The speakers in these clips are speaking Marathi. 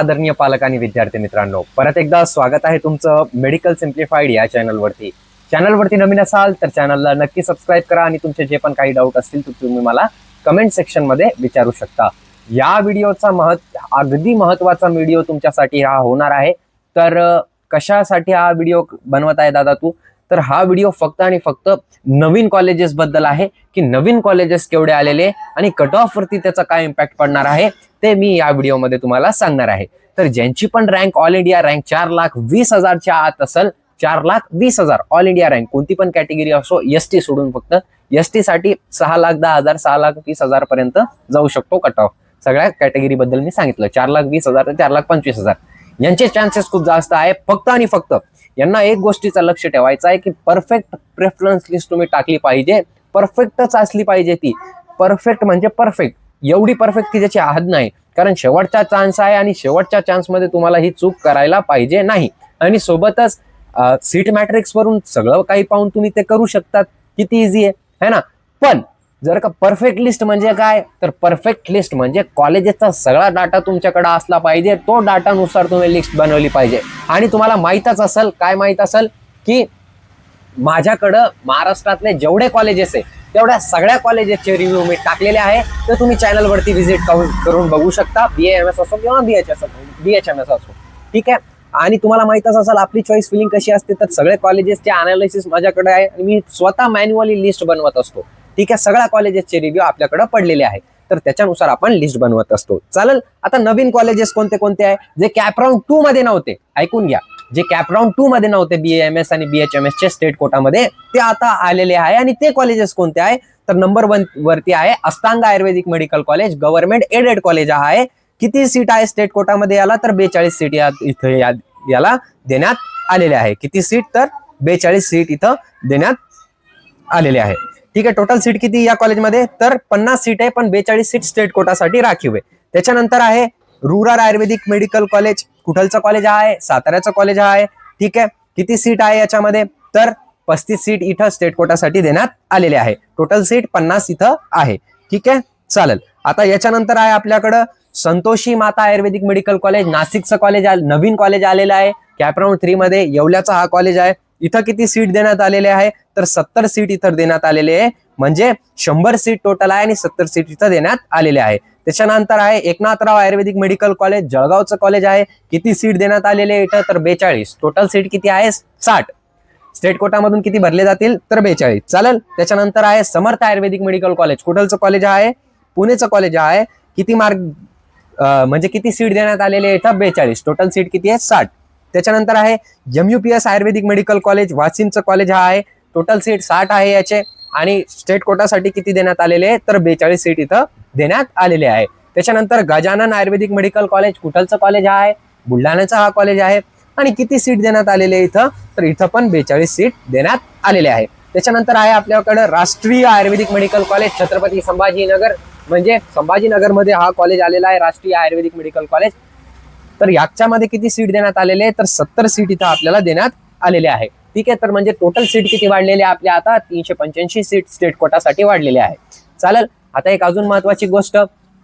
आदरणीय पालक आणि विद्यार्थी मित्रांनो परत एकदा स्वागत आहे तुमचं मेडिकल सिम्प्लिफाईड या चॅनलवरती चॅनलवरती नवीन असाल तर चॅनलला नक्की सबस्क्राईब करा आणि तुमचे जे पण काही डाऊट असतील तर तुम्ही मला कमेंट सेक्शनमध्ये विचारू शकता. या व्हिडिओचा महत् अगदी महत्त्वाचा व्हिडिओ तुमच्यासाठी हा होणार आहे. तर कशासाठी हा व्हिडिओ बनवत आहे दादा तू? तर हा व्हिडिओ फक्त आणि फक्त नवीन कॉलेजेस बद्दल आहे की नवीन कॉलेजेस केवढे आलेले आणि कट ऑफ वरती त्याचा काय इम्पॅक्ट पडणार आहे ते मी या व्हिडिओमध्ये तुम्हाला सांगणार आहे. तर ज्यांची पण रँक ऑल इंडिया रँक चार लाख वीस हजारच्या आत असेल चार लाख वीस हजार ऑल इंडिया रँक कोणती पण कॅटेगरी असो एस टी सोडून फक्त एस टी साठी सहा लाख दहा हजार सहा लाख वीस हजार पर्यंत जाऊ शकतो कट ऑफ सगळ्या कॅटेगरी बद्दल मी सांगितलं चार लाख वीस हजार ते चार लाख पंचवीस हजार. यांचे चान्सेस खूप जास्त आहे. फक्त आणि फक्त यांना एक गोष्टीचं लक्ष ठेवायचं आहे की परफेक्ट प्रेफरन्स लिस्ट तुम्ही टाकली पाहिजे. परफेक्टच असली पाहिजे ती. परफेक्ट म्हणजे परफेक्ट एवढी परफेक्ट की ज्याची हद नाही. कारण शेवटचा चान्स आहे आणि शेवटच्या चान्समध्ये तुम्हाला ही चूक करायला पाहिजे नाही. आणि सोबतच सीट मॅट्रिक्स वरून सगळं काही पाहून तुम्ही ते करू शकतात. किती इझी आहे. है ना? पण जर का परफेक्ट लिस्ट म्हणजे काय? तर परफेक्ट लिस्ट म्हणजे कॉलेजेसचा सगळा डाटा तुमच्याकडे असला पाहिजे. तो डाटानुसार तुम्ही लिस्ट बनवली पाहिजे. आणि तुम्हाला माहीतच असेल काय माहीत असेल? की माझ्याकडं महाराष्ट्रातले जेवढे कॉलेजेस आहे तेवढ्या सगळ्या कॉलेजेसचे रिव्ह्यू मी टाकलेले आहे. तर तुम्ही चॅनलवरती व्हिजिट करून बघू शकता. बी एम एस असो किंवा बी एच एस असो बी एच एम एस असो. ठीक आहे? आणि तुम्हाला माहीतच असेल आपली चॉईस फिलिंग कशी असते तर सगळे कॉलेजेसचे अनालिसिस माझ्याकडे आहे. आणि मी स्वतः मॅन्युअली लिस्ट बनवत असतो. ठीक आहे सगळ्या कॉलेजेसचे रिव्ह्यू आपल्याकडे पडलेले आहे तर त्याच्यानुसार आपण लिस्ट बनवत असतो. चालेल? आता नवीन कॉलेजेस कोणते कोणते आहे? जे कॅपराऊंड टू मध्ये नव्हते. ऐकून घ्या. जे कॅपराऊंड टू मध्ये नव्हते बी एम एस आणि बी एच एम एस चे स्टेट कोटामध्ये ते आता आलेले आहे आणि ते कॉलेजेस कोणते आहे? तर नंबर वन वरती आहे Ashtang Ayurvedic medical college government aided college आहे. किती सीट आहे स्टेट कोटामध्ये याला? तर बेचाळीस सीट या इथं या- याला देण्यात आलेले आहे. किती सीट तर बेचाळीस सीट इथं देण्यात आलेले आहे. ठीक आहे टोटल सीट किती या कॉलेजमध्ये तर पन्नास सीट आहे पण बेचाळीस सीट स्टेट कोटासाठी राखीव आहे. त्याच्यानंतर आहे रुरल आयुर्वेदिक मेडिकल कॉलेज कुठलचं कॉलेज आहे? साताऱ्याचं कॉलेज आहे. ठीक आहे किती सीट आहे याच्यामध्ये? तर पस्तीस सीट इथं स्टेट कोटासाठी देण्यात आलेले आहे. टोटल सीट पन्नास इथं आहे. ठीक आहे चालेल. आता याच्यानंतर आहे आपल्याकडं संतोषी माता आयुर्वेदिक मेडिकल कॉलेज नाशिकचं कॉलेज नवीन कॉलेज आलेलं आहे. कॅपराऊंड थ्री मध्ये येवल्याचा हा कॉलेज आहे. इथं किती सीट देण्यात आलेले आहे? तर सत्तर सीट इथं देण्यात आलेले आहे. म्हणजे शंभर सीट टोटल आहे आणि सत्तर सीट इथं देण्यात आलेले आहे. त्याच्यानंतर आहे एकनाथराव आयुर्वेदिक मेडिकल कॉलेज जळगावचं कॉलेज आहे. किती सीट देण्यात आलेले आहे इथं? तर बेचाळीस. टोटल सीट किती आहे? साठ. स्टेट कोटामधून किती भरले जातील? तर बेचाळीस. चालेल? त्याच्यानंतर आहे समर्थ आयुर्वेदिक मेडिकल कॉलेज. कुठलचं कॉलेज आहे? पुणेचं कॉलेज आहे. किती मार्क म्हणजे किती सीट देण्यात आलेले आहे इथं? बेचाळीस. टोटल सीट किती आहे? साठ. त्याच्यानंतर आहे एमयुपीएस आयुर्वेदिक मेडिकल कॉलेज वाशिमचं कॉलेज हा आहे. टोटल सीट साठ आहे याचे आणि स्टेट कोटासाठी किती देण्यात आलेले आहे तर बेचाळीस सीट इथं देण्यात आलेले आहे. त्याच्यानंतर गजानन आयुर्वेदिक मेडिकल कॉलेज कुठलचं कॉलेज आहे? बुलढाण्याचा हा कॉलेज आहे. आणि किती सीट देण्यात आलेले इथं? तर इथं पण बेचाळीस सीट देण्यात आलेले आहे. त्याच्यानंतर आहे आपल्याकडे राष्ट्रीय आयुर्वेदिक मेडिकल कॉलेज छत्रपती संभाजीनगर. म्हणजे संभाजीनगरमध्ये हा कॉलेज आलेला आहे राष्ट्रीय आयुर्वेदिक मेडिकल कॉलेज. तर याच्यामध्ये किती सीट देण्यात आलेले आहे तर सत्तर सीट इथं आपल्याला देण्यात आलेले आहे. ठीक आहे तर म्हणजे टोटल सीट किती वाढलेल्या आहे आपल्या आता? तीनशे पंच्याऐंशी सीट स्टेट कोटासाठी वाढलेले आहे. चालेल आता एक अजून महत्वाची गोष्ट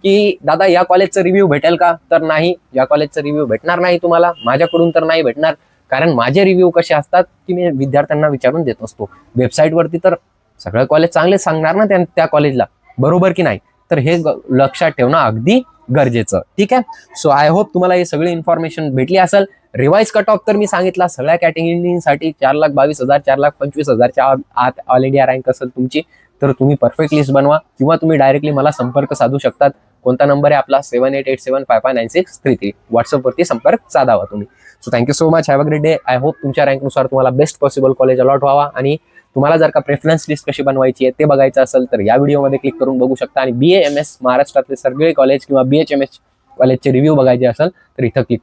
की दादा या कॉलेजचं रिव्ह्यू भेटेल का? तर नाही. या कॉलेजचं रिव्ह्यू भेटणार नाही तुम्हाला. माझ्याकडून तर नाही भेटणार. कारण माझे रिव्ह्यू कसे असतात की मी विद्यार्थ्यांना विचारून देत असतो. वेबसाईटवरती तर सगळं कॉलेज चांगले सांगणार ना त्या- त्या कॉलेजला बरोबर की नाही? तर हे लक्षात ठेवणं अगदी गरजेचं. ठीक आहे? सो आय होप तुम्हाला ही सगळी इन्फॉर्मेशन भेटली असेल. रिवाईज कट ऑफ तर मी सांगितला सगळ्या कॅटेगरीसाठी चार लाख बावीस हजार चार लाख पंचवीस हजारच्या आत- ऑल इंडिया रँक असेल तुमची तर तुम्ही परफेक्ट लिस्ट बनवा किंवा तुम्ही डायरेक्टली मला संपर्क साधू शकतात. कोणता नंबर आहे आपला? Seven eight eight seven five five nine six three three व्हॉट्सअपवरती संपर्क साधावा तुम्ही. So thank you so much have a great day I hope तुमच्या रँकनुसार तुम्हाला बेस्ट पॉसिबल कॉलेज अलॉट व्हावा आणि तुम्हाला जर का प्रेफरन्स लिस्ट कशी बनवायची आहे ते बघायचं असेल तर या व्हिडिओमध्ये क्लिक करून बघू शकता. आणि बी एम एस महाराष्ट्रातले सगळे कॉलेज किंवा बी एच एम एस कॉलेजचे रिव्ह्यू बघायचे असेल तर इथं क्लिक